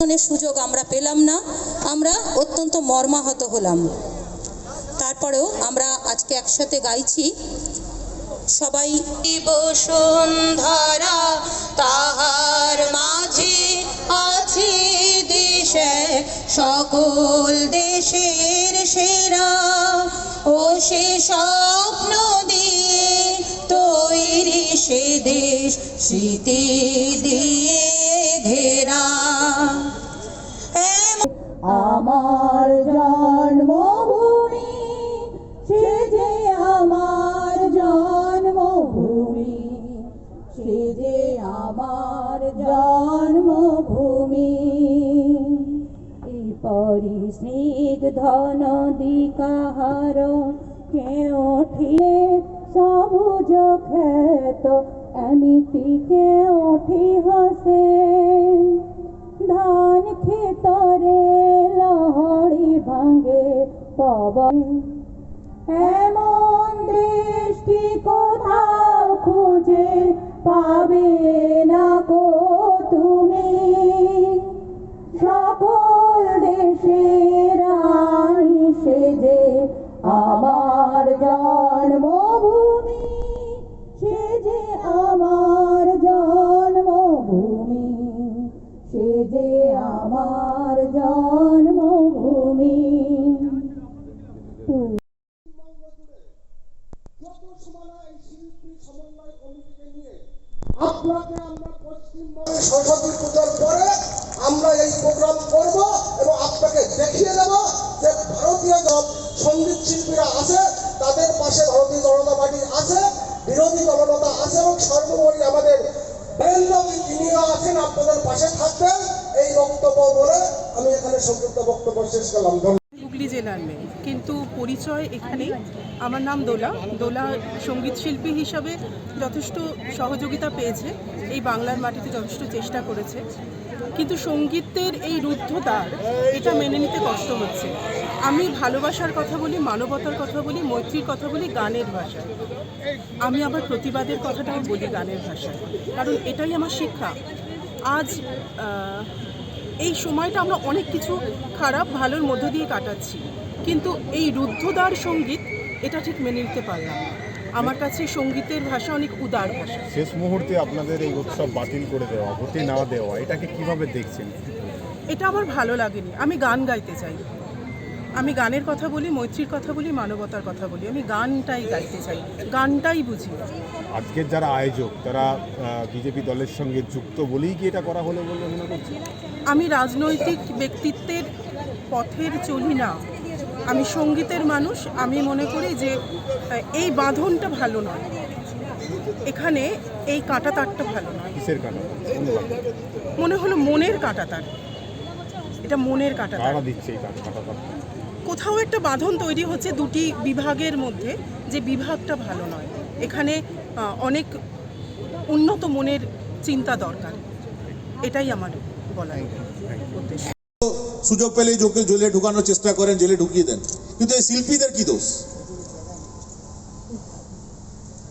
সুযোগ আমরা পেলাম না, আমরা অত্যন্ত মর্মাহত হলাম। তারপরেও আমরা আজকে একসাথে গাইছি। সবাই বসুন্ধরা তাহার মাঝে আছে দেশে, সকল দেশের সেরা। ও সে স্বপ্ন দিয়ে তৈরি সে দেশ, স্মৃতি দিয়ে ঘেরা আমার জন্মভূমি, সে যে আমার জন্মভূমি, সে যে আমার জন্মভূমি। এই পরিস্নিগ্ধ নদী কাহার কেউঠিলে সবুজ ক্ষেত এমিতি কেউঠি হসে। এমন দৃষ্টি কোথাও খুঁজে পাবে না এই করব এবং আপনাকে দেখিয়ে দেব যে ভারতীয় দল সংগীত শিল্পীরা আছে, তাদের পাশে ভারতীয় জনতা পার্টি আছে, বিরোধী দলনেতা আছে এবং সর্বোপরি আমাদের তিনিও আছেন, আপনাদের পাশে থাকবেন। এই বক্তব্য বলে আমি এখানে সংক্ষিপ্ত বক্তব্য শেষ করলাম। হুগলি জেলার মেয়ে। কিন্তু পরিচয় এখানেই আমার নাম দোলা। দোলা সংগীত শিল্পী হিসাবে যথেষ্ট সহযোগিতা পেয়েছে। এই বাংলার মাটিতে যথেষ্ট চেষ্টা করেছে। কিন্তু সঙ্গীতের এই রুদ্ধতার এটা মেনে নিতে কষ্ট হচ্ছে। আমি ভালোবাসার কথা বলি, মানবতার কথা বলি, মৈত্রীর কথা বলি, গানের ভাষায়। আমি আবার প্রতিবাদের কথাটাও বলি গানের ভাষায়। কারণ এটাই আমার শিক্ষা। আজ এই সময়টা আমরা অনেক কিছু খারাপ ভালোর মধ্য দিয়ে কাটাচ্ছি। কিন্তু এই রুদ্ধদ্বার সংগীত এটা ঠিক মেনে নিতে পারলাম না। আমার কাছে সঙ্গীতের ভাষা অনেক উদার ভাষা। শেষ মুহূর্তে আপনাদের এই উৎসব বাতিল করে দেওয়া হতে না দেওয়া এটাকে কীভাবে দেখছেন? এটা আমার ভালো লাগেনি। আমি গান গাইতে চাই। আমি গানের কথা বলি মৈত্রীর কথা বলি মানবতার কথা বলি। আমি গানটাই গাইতে চাই গানটাই বুঝি। আজকের যারা আয়োজক তারা বিজেপি দলের সঙ্গে যুক্ত বলেই কি এটা করা হলো বলে মনে করছেন? আমি রাজনৈতিক ব্যক্তিত্বের পথের চলি না। আমি সঙ্গীতের মানুষ আমি মনে করি যে এই বাঁধনটা ভালো নয়। এখানে এই কাঁটা তারটা ভালো নয়। কিসের মনে হলো মনের কাঁটা তার এটা মনের কাঁটা তার দিচ্ছে এই কাটা কোথাও একটা বাঁধন তৈরি হচ্ছে দুটি বিভাগের মধ্যে যে বিভাগটা ভালো নয়। এখানে অনেক উন্নত মনের চিন্তা দরকার। এটাই আমার বলার উদ্দেশ্য। সুযোগ পেলে যোগে জেলে ঢুকানোর চেষ্টা করেন জেলে ঢুকিয়ে দেন। কিন্তু এই শিল্পীদের কি দোষ?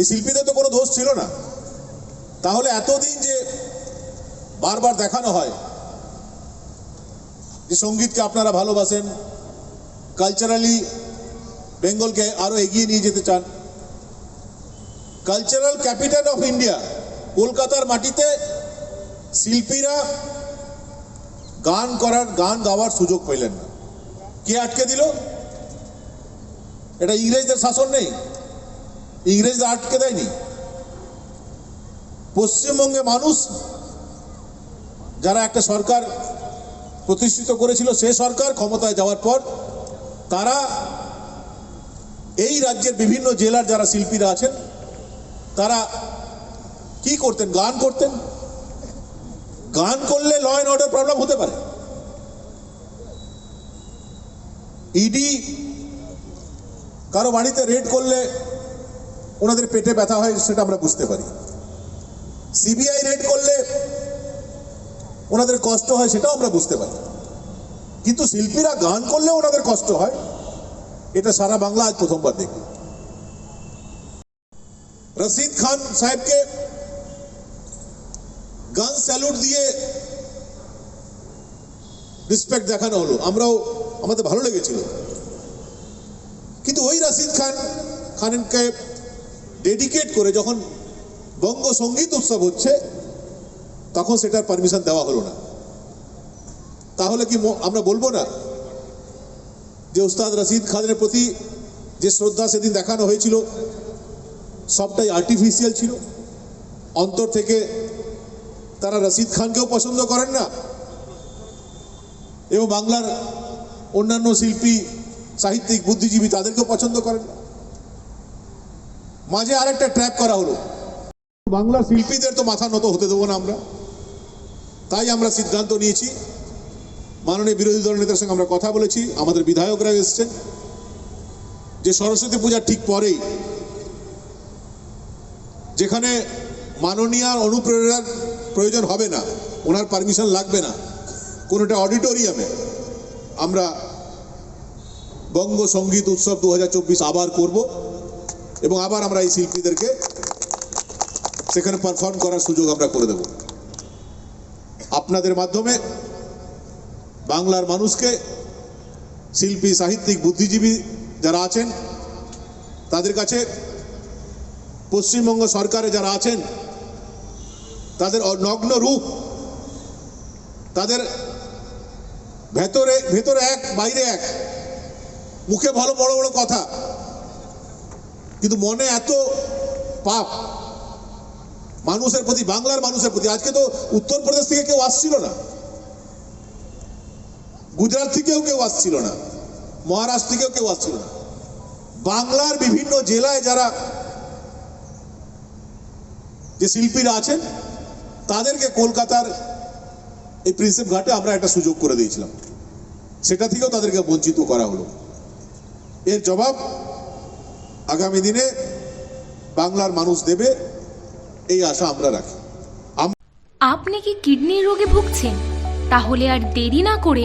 এই শিল্পীদের তো কোনো দোষ ছিল না। তাহলে এতদিন যে বারবার দেখানো হয় যে সঙ্গীতকে আপনারা ভালোবাসেন কালচারালি বেঙ্গলকে আরও এগিয়ে নিয়ে যেতে চান। কালচারাল ক্যাপিটাল অফ ইন্ডিয়া কলকাতার মাটিতে শিল্পীরা গান করার, গান গাওয়ার সুযোগ পেলেন না। কে আটকে দিল? এটা ইংরেজদের শাসন নেই। ইংরেজরা আটকে দেয়নি। পশ্চিমবঙ্গে মানুষ, যারা একটা সরকার প্রতিষ্ঠিত করেছিল, সে সরকার ক্ষমতায় যাওয়ার পর তারা এই রাজ্যের বিভিন্ন জেলার যারা শিল্পীরা আছেন, তারা কি করতেন? গান করতেন? গান করলে ল অ্যান্ড অর্ডার প্রবলেম হতে পারে। ইডি কারও বাড়িতে রেড করলে ওনাদের পেটে ব্যথা হয়, সেটা আমরা বুঝতে পারি। সিবিআই রেড করলে ওনাদের কষ্ট হয়, সেটাও আমরা বুঝতে পারি। কিন্তু শিল্পীরা গান করলে ওনাদের কষ্ট হয়। এটা সারা বাংলা আজ প্রথমবার দেখি। রশিদ খান সাহেবকে গান স্যালুট দিয়ে রেসপেক্ট দেখানো হলো। আমরাও, আমাদের ভালো লেগেছিল। কিন্তু ওই রাশিদ খান, খানকে ডেডিকেট করে যখন বঙ্গ সংগীত উৎসব হচ্ছে, তখন সেটার পারমিশন দেওয়া হলো না। তাহলে কি আমরা বলব না? যে উস্তাদ রশিদ খানের প্রতি যে শ্রদ্ধা সেদিন দেখানো হয়েছিল, সবটাই আর্টিফিশিয়াল ছিল। অন্তর থেকে তারা রশিদ খানকেও পছন্দ করেন না। এবং বাংলার অন্যান্য শিল্পী, সাহিত্যিক, বুদ্ধিজীবী তাদেরকেও পছন্দ করেন না। মাঝে আরেকটা ট্র্যাপ করা হলো। বাংলার শিল্পীদের তো মাথা নত হতে দেবো না আমরা। তাই আমরা সিদ্ধান্ত নিয়েছি মাননীয় বিরোধী দল নেতার সঙ্গে আমরা কথা বলেছি, আমাদের বিধায়করা এসেছেন যে সরস্বতী পূজার ঠিক পরেই, যেখানে মাননীয়ার অনুপ্রেরণার প্রয়োজন হবে না, ওনার পারমিশন লাগবে না, কোনোটা অডিটোরিয়ামে আমরা বঙ্গ সংগীত উৎসব দু হাজার চব্বিশ আবার করব এবং আবার আমরা এই শিল্পীদেরকে সেখানে পারফর্ম করার সুযোগ আমরা করে দেব। আপনাদের মাধ্যমে বাংলার মানুষকে শিল্পী, সাহিত্যিক, বুদ্ধিজীবী যারা আছেন, তাদের কাছে পশ্চিমবঙ্গ সরকারে যারা আছেন, তাদের নগ্ন রূপ, তাদের ভেতরে ভেতরে এক, বাইরে এক। মুখে ভালো, বড় বড় কথা। কিন্তু মনে এত পাপ মানুষের প্রতি, বাংলার মানুষের প্রতি। আজকে তো উত্তরপ্রদেশ থেকে কেউ আসছিল না। গুজরাট থেকেও কেউ আসছিল না, মহারাষ্ট্র থেকেও কেউ আসছিল না। বাংলার বিভিন্ন জেলায় যারা যে শিল্পীরা আছেন, তাদেরকে কলকাতার এই প্রিন্সেপ ঘাটে আমরা একটা সুযোগ করে দিয়েছিলাম। সেটা থেকেও তাদেরকে বঞ্চিত করা হলো। এর জবাব আগামী দিনে বাংলার মানুষ দেবে, এই আশা আমরা রাখি। আপনি কি কিডনির রোগে ভুগছেন? তাহলে আর দেরি না করে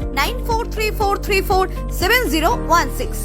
nine four three four three four seven zero one six